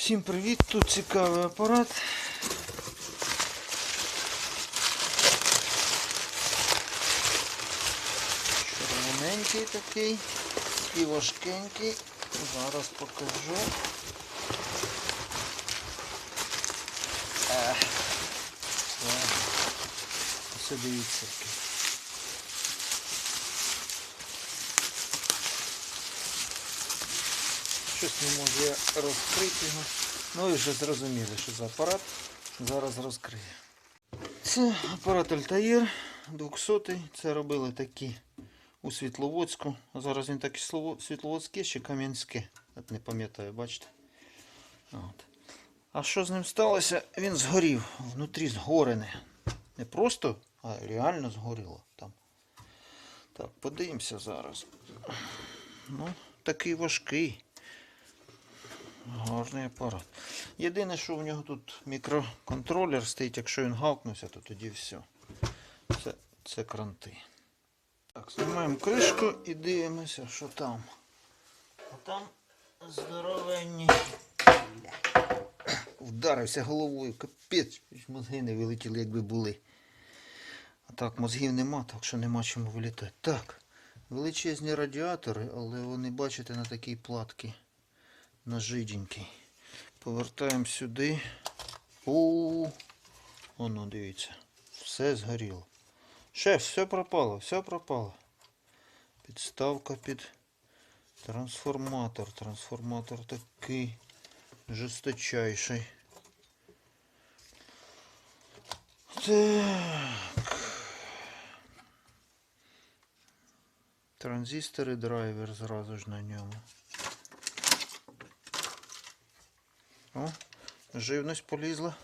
Всім привіт! Тут цікавий апарат. Червоненький такий і важкенький. Зараз покажу. Ось дивіться. Щось не можу я розкрити його. Ну і вже зрозуміли, що за апарат. Зараз розкрию. Це апарат Altair 200. Це робили такі у Світловодську. Зараз він так і Світловодське чи Кам'янське. Не пам'ятаю, бачите. От. А що з ним сталося? Він згорів. Внутрі згорене. Не просто, а реально згоріло там. Так, подивимося зараз. Ну, такий важкий. Гарний апарат. Єдине, що в нього тут мікроконтролер стоїть, якщо він гавкнувся, то тоді все. Це, це кранти. Так, знімаємо кришку і дивимося, що там. А там здоровенні. Вдарився головою, капець, мозги не вилетіли, якби були. А так, мозгів нема, так що нема чому вилітати. Так, величезні радіатори, але вони, бачите, на такій платці на жиденький. Повертаємо сюди. У, Воно, дивіться. Все згоріло. Шеф, все пропало, все пропало. Підставка під трансформатор. Трансформатор такий жорсточайший. Так. Транзистор і драйвер зразу ж на ньому. О, живність полізла.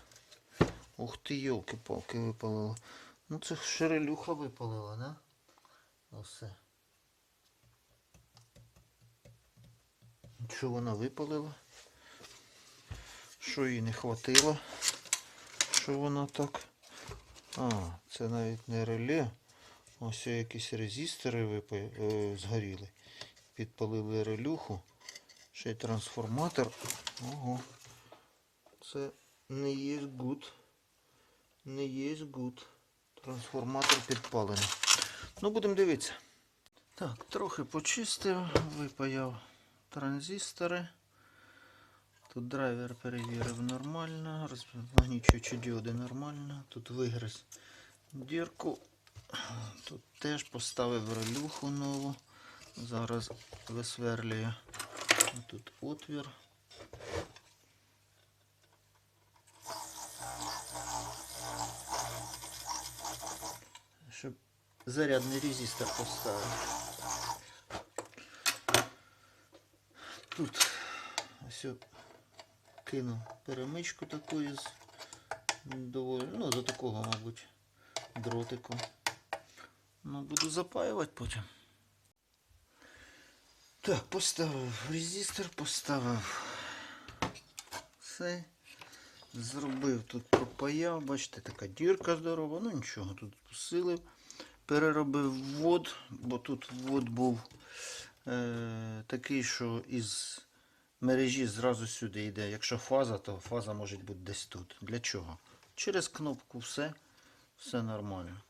Ух ти, йолки-палки випалила. Ну це шерелюха випалила, да? Осе. Що вона випалила? Що їй не хватило? Що вона так? А, це навіть не реле. Ось якісь резистори випа... е, згоріли. Підпалили релюху. Ще й трансформатор. Ого. Це не є гуд. Не є гуд. Трансформатор підпалений. Ну, будемо дивитися. Так, трохи почистив, випаяв транзистори. Тут драйвер перевірив нормально, розмагнічуючі діоди нормально. Тут вигриз дірку. Тут теж поставив релюху нову. Зараз висверлює. Тут отвір. Зарядний резистор поставити. Тут ось кину перемичку таку із доволі, ну до такого, мабуть, дротику. Ну, буду запаювати потім. Так, поставив резистор, поставив все. Зробив тут пропаяв, бачите, така дірка здорова, ну нічого, тут посилив. Переробив ввод, бо тут ввод був е, такий, що із мережі зразу сюди йде. Якщо фаза, то фаза може бути десь тут. Для чого? Через кнопку все, все нормально.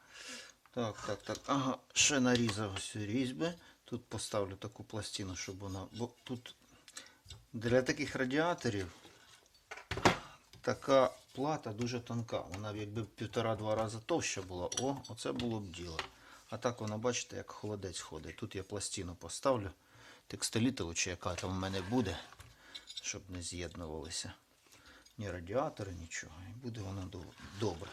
Так, так, так. Ага, ще нарізав ось різьби. Тут поставлю таку пластину, щоб вона. Бо тут для таких радіаторів така плата дуже тонка. Вона б якби півтора-два рази товща була. О, оце було б діло. А так вона, бачите, як холодець ходить. Тут я пластину поставлю. Текстилітову чи яка там в мене буде, щоб не з'єднувалися. Ні радіатори, нічого. І буде воно добре.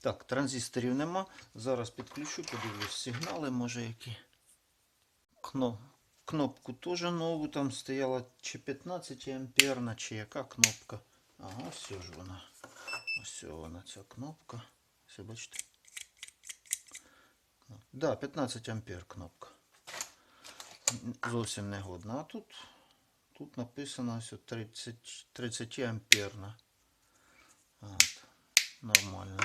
Так, транзисторів нема. Зараз підключу, подивлюсь сигнали, може які. Кно... Кнопку теж нову, там стояла чи 15 амперна, чи яка кнопка. Ага, все ж вона. Ось вона ця кнопка. Все бачите? Да, 15 ампер кнопка. Зовсім не годна. А тут, тут написано ось 30, 30 амперна. От, нормально.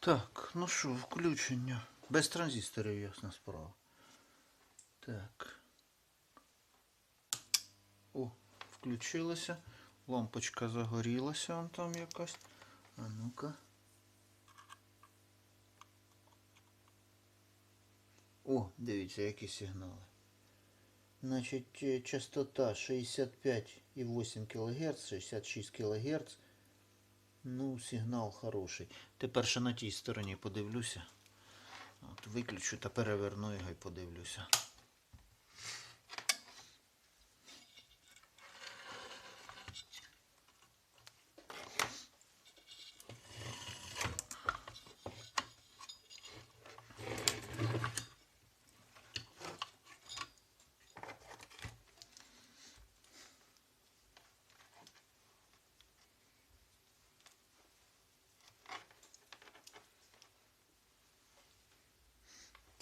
Так, ну що, включення. Без транзисторів, ясна справа. Так. О, включилося. Лампочка загорілася вон там якась. А ну-ка. О, дивіться, які сигнали. Значить, е, частота 65,8 кГц, 66 кГц. Ну, сигнал хороший. Тепер ще на тій стороні подивлюся. От виключу та переверну його і подивлюся.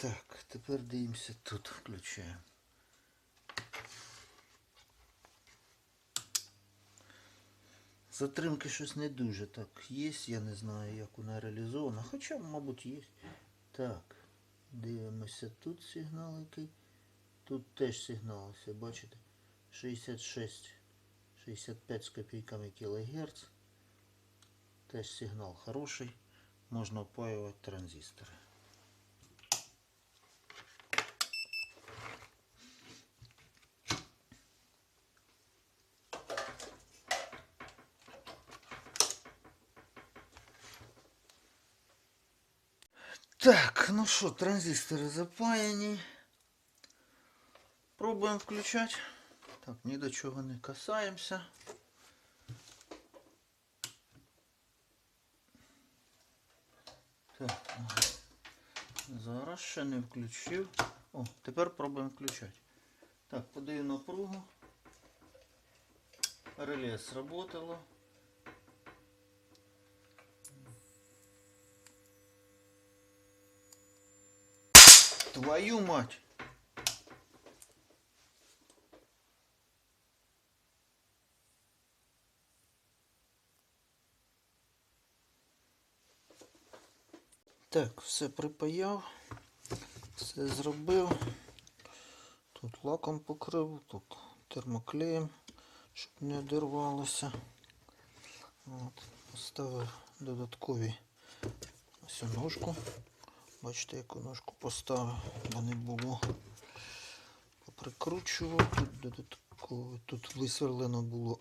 Так, тепер дивимося тут, включаємо. Затримки щось не дуже так є, я не знаю, як вона реалізована, хоча, мабуть, є. Так, дивимося тут сигнал який. Тут теж сигнал, ось, бачите? 66, 65 з копійками кілогерц. Теж сигнал хороший. Можна опаювати транзистори. Так, ну що, транзистори запаяні. Пробуємо включати. Так, ні до чого не касаємося. Так, зараз ще не включив. О, тепер пробуємо включати. Так, подаю напругу. Реле сработало. Твою мать! Так, все припаяв, все зробив. Тут лаком покрив, тут термоклеєм, щоб не одірвалося. От, поставив додаткові ось ножку. Бачите, яку ножку поставив, бо не було. Поприкручував, тут додатково, тут висверлено було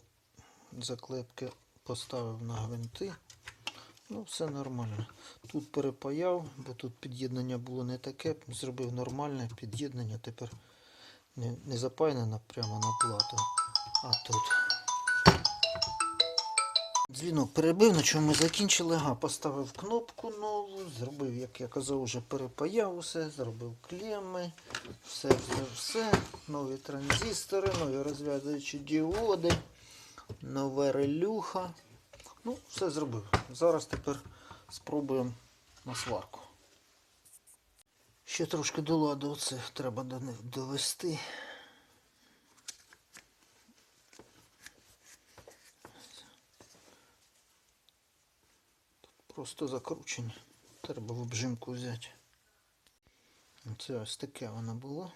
заклепки, поставив на гвинти. Ну, все нормально. Тут перепаяв, бо тут під'єднання було не таке. Зробив нормальне під'єднання, тепер не, не запаяне прямо на плату, а тут. Дзвінок перебив, на чому ми закінчили. Ага, поставив кнопку нову, зробив, як я казав, вже перепаяв усе, зробив клеми, все, все, все. Нові транзистори, нові розв'язуючі діоди, нове релюха. Ну, все зробив. Зараз тепер спробуємо на сварку. Ще трошки до ладу це треба довести. Просто закручені. Треба в обжимку взяти. Це ось таке воно було.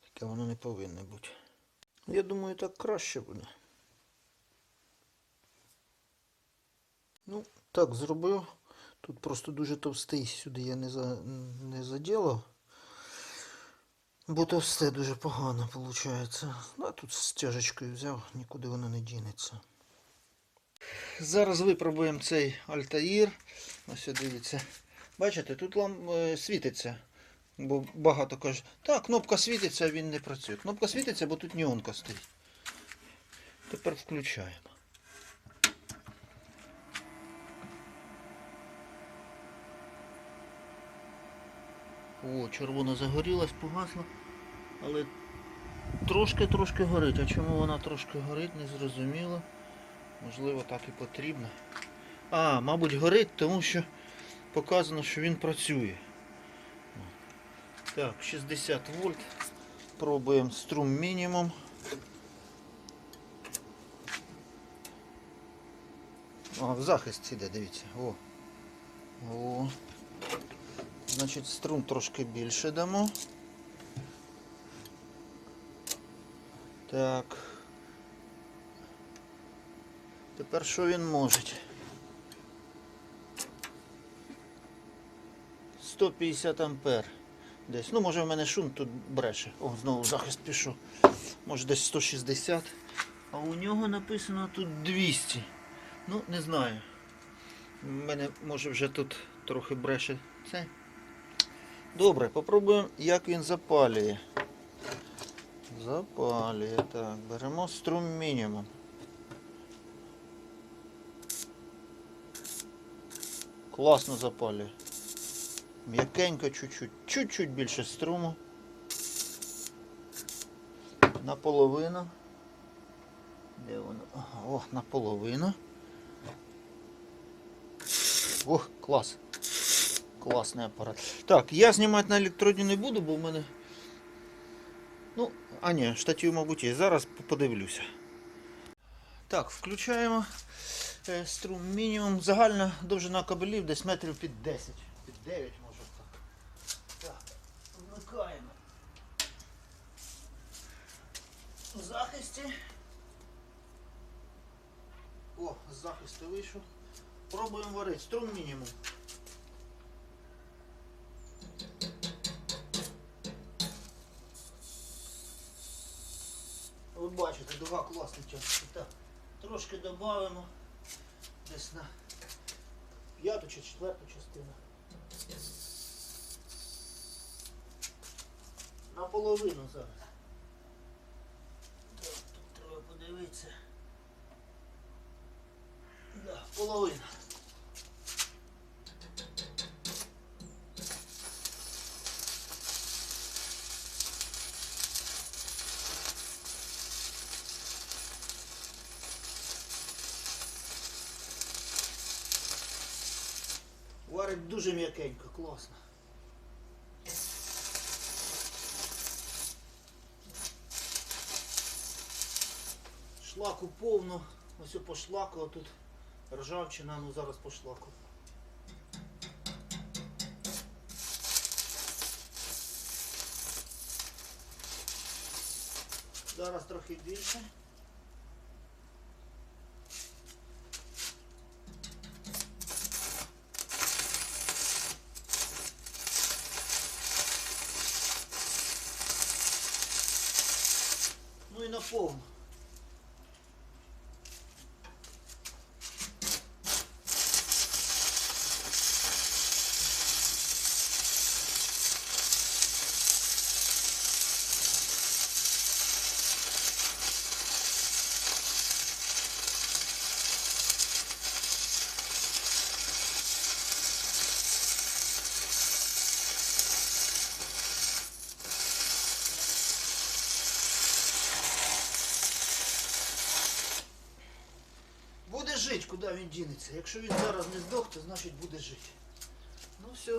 Таке воно не повинно бути. Я думаю, так краще буде. Ну, так зробив. Тут просто дуже товстий, сюди я не, за, не заділав. Бо товсте дуже погано виходить. Ну, а тут стяжечкою взяв, нікуди воно не дінеться. Зараз випробуємо цей Альтаїр. Ось дивіться. Бачите, тут лам е, світиться. Бо багато кажуть, так, кнопка світиться, а він не працює. Кнопка світиться, бо тут неонка стоїть. Тепер включаємо. О, червона загорілась, погасла. Але трошки-трошки горить. А чому вона трошки горить, не зрозуміло. Можливо, так і потрібно. А, мабуть, горить, тому що показано, що він працює. Так, 60 вольт. Пробуємо струм мінімум. А, в захист іде, дивіться. О. О. Значить, струм трошки більше дамо. Так. Тепер що він може? 150 ампер. Десь. Ну, може в мене шум тут бреше. О, знову захист пішов. Може десь 160. А у нього написано тут 200. Ну, не знаю. У мене може вже тут трохи бреше це. Добре, попробуємо, як він запалює. Запалює. Так, беремо струм мінімум. Класно запалює. М'якенько чуть-чуть. Чуть-чуть більше струму. Наполовину. Де воно? О, наполовину. Ох, клас. Класний апарат. Так, я знімати на електроді не буду, бо в мене. Ну, а ні, штатів, мабуть, є. Зараз подивлюся. Так, включаємо струм мінімум. Загальна довжина кабелів десь метрів під 10. Під 9 може так. Так, вмикаємо. У захисті. О, з захисту вийшов. Пробуємо варити. Струм мінімум. Ви бачите, дуга класна часто. Так, трошки додаємо десь на п'яту чи четверту частину. На половину зараз. Так, тут треба подивитися. Да, половина. Дуже м'якенько, класно. Шлаку повно, ось по шлаку, а тут ржавчина, ну зараз по шлаку. Зараз трохи більше. Ну і на повну. Буде жити, куди він дінеться. Якщо він зараз не здох, то значить буде жити. Ну все,